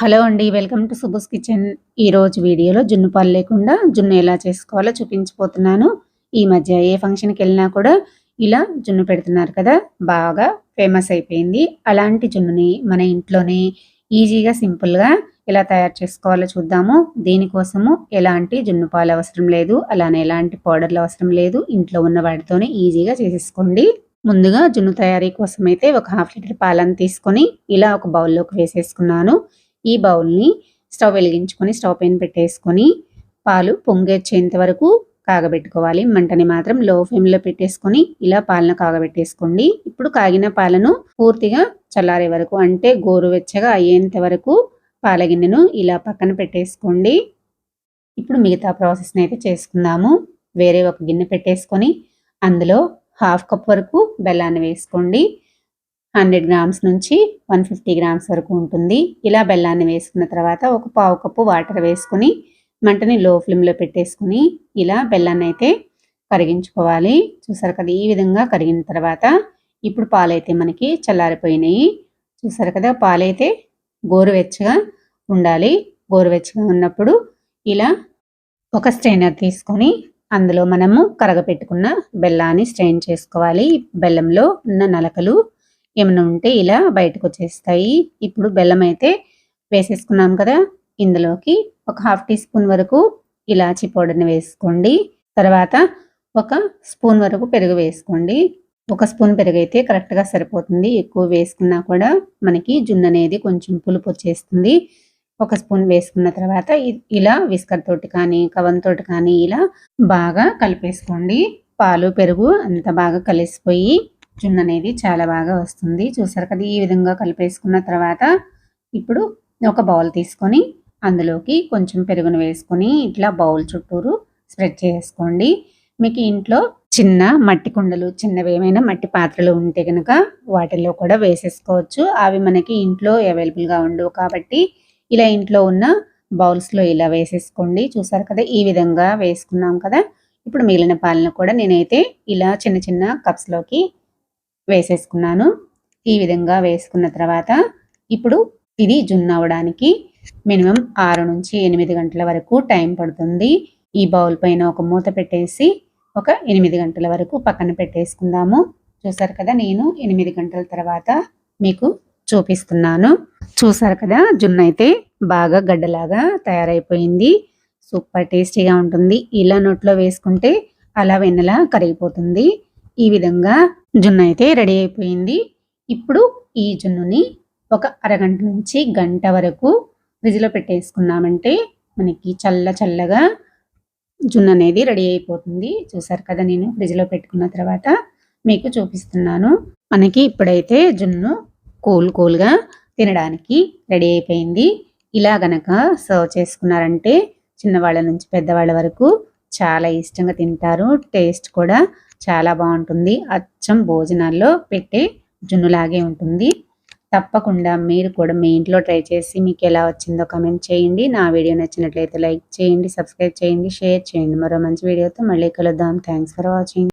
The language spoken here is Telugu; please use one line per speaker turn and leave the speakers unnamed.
హలో అండి వెల్కమ్ టు సుబుస్ కిచెన్. ఈరోజు వీడియోలో జున్ను పాలు లేకుండా జున్ను ఎలా చేసుకోవాలో చూపించిపోతున్నాను ఈ మధ్య ఏ ఫంక్షన్కి వెళ్ళినా కూడా ఇలా జున్ను పెడుతున్నారు కదా బాగా ఫేమస్ అయిపోయింది. అలాంటి జున్నుని మన ఇంట్లోనే ఈజీగా సింపుల్గా ఎలా తయారు చేసుకోవాలో చూద్దాము. దీనికోసము ఎలాంటి జున్ను పాలు అవసరం లేదు అలానే ఎలాంటి పౌడర్లు అవసరం లేదు. ఇంట్లో ఉన్న వాటితోనే ఈజీగా చేసేసుకోండి. ముందుగా జున్ను తయారీ కోసం అయితే ఒక హాఫ్ లీటర్ పాలను తీసుకొని ఇలా ఒక బౌల్లోకి వేసేసుకున్నాను. ఈ బౌల్ని స్టవ్ వెలిగించుకొని స్టవ్ పైన పెట్టేసుకొని పాలు పొంగేచ్చేంత వరకు కాగబెట్టుకోవాలి. మంటని మాత్రం లో ఫ్లేమ్లో పెట్టేసుకొని ఇలా పాలను కాగబెట్టేసుకోండి. ఇప్పుడు కాగిన పాలను పూర్తిగా చల్లారే వరకు అంటే గోరువెచ్చగా అయ్యేంత వరకు పాల గిన్నెను ఇలా పక్కన పెట్టేసుకోండి. ఇప్పుడు మిగతా ప్రాసెస్ని అయితే చేసుకుందాము. వేరే ఒక గిన్నె పెట్టేసుకొని అందులో హాఫ్ కప్ వరకు బెల్లాన్ని వేసుకోండి. హండ్రెడ్ గ్రామ్స్ నుంచి వన్ ఫిఫ్టీ గ్రామ్స్ వరకు ఉంటుంది. ఇలా బెల్లాన్ని వేసుకున్న తర్వాత ఒక పావు కప్పు వాటర్ వేసుకుని మంటని లో ఫ్లేమ్లో పెట్టేసుకుని ఇలా బెల్లాన్ని అయితే కరిగించుకోవాలి. చూసారు కదా ఈ విధంగా కరిగిన తర్వాత ఇప్పుడు పాలైతే మనకి చల్లారిపోయినాయి. చూసారు కదా పాలైతే గోరువెచ్చగా ఉండాలి. గోరువెచ్చగా ఉన్నప్పుడు ఇలా ఒక స్ట్రైనర్ తీసుకొని అందులో మనము కరగపెట్టుకున్న బెల్లాన్ని స్ట్రెయిన్ చేసుకోవాలి. బెల్లంలో ఉన్న నలకలు ఏమైనా ఉంటే ఇలా బయటకు వచ్చేస్తాయి ఇప్పుడు బెల్లం అయితే వేసేసుకున్నాం కదా ఇందులోకి ఒక హాఫ్ టీ స్పూన్ వరకు ఇలాచి పౌడర్ని వేసుకోండి. తర్వాత ఒక స్పూన్ వరకు పెరుగు వేసుకోండి. ఒక స్పూన్ పెరుగు అయితే కరెక్ట్గా సరిపోతుంది. ఎక్కువ వేసుకున్నా కూడా మనకి జున్ను అనేది కొంచెం పులుపు వచ్చేస్తుంది. ఒక స్పూన్ వేసుకున్న తర్వాత ఇలా విస్కర్ తోటి కానీ కవన్ తోటి కానీ ఇలా బాగా కలిపేసుకోండి. పాలు పెరుగు అంత బాగా కలిసిపోయి జున్ను అనేది చాలా బాగా వస్తుంది. చూసారు కదా ఈ విధంగా కలిపేసుకున్న తర్వాత ఇప్పుడు ఒక బౌల్ తీసుకొని అందులోకి కొంచెం పెరుగును వేసుకొని ఇట్లా బౌల్ చుట్టూరు స్ప్రెడ్ చేసుకోండి. మీకు ఇంట్లో చిన్న మట్టి కుండలు చిన్నవి ఏమైనా మట్టి పాత్రలు ఉంటే కనుక వాటిల్లో కూడా వేసేసుకోవచ్చు. అవి మనకి ఇంట్లో అవైలబుల్గా ఉండవు కాబట్టి ఇలా ఇంట్లో ఉన్న బౌల్స్లో ఇలా వేసేసుకోండి. చూసారు కదా ఈ విధంగా వేసుకున్నాం కదా. ఇప్పుడు మిగిలిన పాలను కూడా నేనైతే ఇలా చిన్న చిన్న కప్స్లోకి వేసేసుకున్నాను. ఈ విధంగా వేసుకున్న తర్వాత ఇప్పుడు ఇది జున్ను అవ్వడానికి మినిమం ఆరు నుంచి ఎనిమిది గంటల వరకు టైం పడుతుంది. ఈ బౌల్ పైన ఒక మూత పెట్టేసి ఒక ఎనిమిది గంటల వరకు పక్కన పెట్టేసుకుందాము. చూసారు కదా నేను ఎనిమిది గంటల తర్వాత మీకు చూపిస్తున్నాను. చూసారు కదా జున్ను అయితే బాగా గడ్డలాగా తయారైపోయింది. సూపర్ టేస్టీగా ఉంటుంది. ఇలా నోట్లో వేసుకుంటే అలా వెన్నెలా కరిగిపోతుంది. ఈ విధంగా జున్ను అయితే రెడీ అయిపోయింది. ఇప్పుడు ఈ జున్నుని ఒక అరగంట నుంచి గంట వరకు ఫ్రిడ్జ్లో పెట్టేసుకున్నామంటే మనకి చల్ల చల్లగా జున్ను అనేది రెడీ అయిపోతుంది. చూసారు కదా నేను ఫ్రిడ్జ్లో పెట్టుకున్న తర్వాత మీకు చూపిస్తున్నాను. మనకి ఇప్పుడైతే జున్ను కూల్ కూల్గా తినడానికి రెడీ అయిపోయింది. ఇలా గనక సర్వ్ చేసుకున్నారంటే చిన్నవాళ్ళ నుంచి పెద్దవాళ్ళ వరకు చాలా ఇష్టంగా తింటారు. టేస్ట్ కూడా చాలా బాగుంటుంది. అచ్చం భోజనాల్లో పెట్టే జున్నులాగే ఉంటుంది. తప్పకుండా మీరు కూడా మీ ఇంట్లో ట్రై చేసి మీకు ఎలా వచ్చిందో కమెంట్ చేయండి. నా వీడియో నచ్చినట్లయితే లైక్ చేయండి సబ్స్క్రైబ్ చేయండి షేర్ చేయండి. మరో మంచి వీడియోతో మళ్ళీ కలుద్దాం. Thanks for watching.